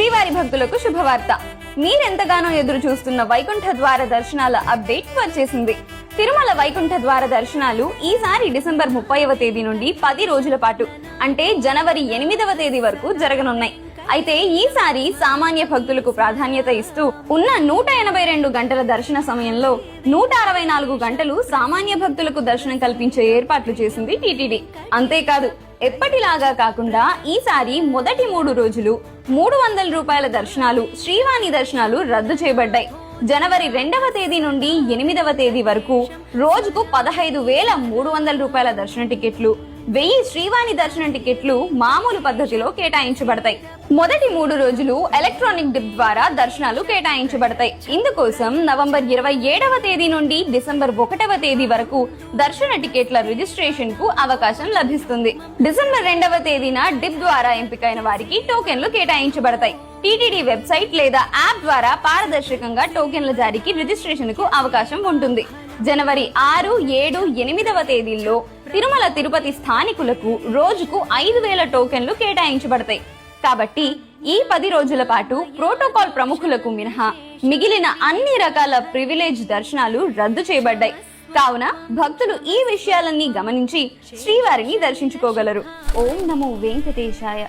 శ్రీవారి భక్తులకు శుభవార్త. మీరెంతగానో ఎదురు చూస్తున్న వైకుంఠ ద్వార దర్శనాల అప్డేట్ వచ్చేసింది. తిరుమల వైకుంఠ ద్వార దర్శనాలు ఈసారి డిసెంబర్ ముప్పైవ తేదీ నుండి పది రోజుల పాటు అంటే జనవరి ఎనిమిదవ తేదీ వరకు జరగనున్నాయి. అయితే ఈసారి సామాన్య భక్తులకు ప్రాధాన్యత ఇస్తూ ఉన్న నూట ఎనభై రెండు గంటల దర్శన సమయంలో నూట అరవై నాలుగు గంటలు సామాన్య భక్తులకు దర్శనం కల్పించే ఏర్పాట్లు చేసింది టీటీడీ. అంతేకాదు ఎప్పటిలాగా కాకుండా ఈసారి మొదటి మూడు రోజులు మూడు వందల రూపాయల దర్శనాలు శ్రీవాణి దర్శనాలు రద్దు చేయబడ్డాయి. జనవరి రెండవ తేదీ నుండి ఎనిమిదవ తేదీ వరకు రోజుకు పదహైదు వేల మూడు వందల రూపాయల దర్శన టికెట్లు వెయ్యి శ్రీవాణి దర్శనం టికెట్లు మామూలు పద్ధతిలో కేటాయించబడతాయి. మొదటి మూడు రోజులు ఎలక్ట్రానిక్ డిప్ ద్వారా దర్శనాలు కేటాయించబడతాయి. ఇందుకోసం నవంబర్ ఇరవై ఏడవ తేదీ నుండి డిసెంబర్ ఒకటవ తేదీ వరకు దర్శన టికెట్ల రిజిస్ట్రేషన్కు అవకాశం లభిస్తుంది. డిసెంబర్ రెండవ తేదీన డిప్ ద్వారా ఎంపికైన వారికి టోకెన్లు కేటాయించబడతాయి. టీటీడీ వెబ్సైట్ లేదా యాప్ ద్వారా పారదర్శకంగా టోకెన్ల జారీకి రిజిస్ట్రేషన్కు అవకాశం ఉంటుంది. జనవరి ఆరు ఏడు ఎనిమిదవ తేదీల్లో తిరుమల తిరుపతి స్థానికులకు రోజుకు ఐదు వేల టోకెన్లు కేటాయించబడతాయి. కాబట్టి ఈ పది రోజుల పాటు ప్రోటోకాల్ ప్రముఖులకు మినహా మిగిలిన అన్ని రకాల ప్రివిలేజ్ దర్శనాలు రద్దు చేయబడ్డాయి. కావున భక్తులు ఈ విషయాలన్నీ గమనించి శ్రీవారిని దర్శించుకోగలరు. ఓం నమో వెంకటేశాయ.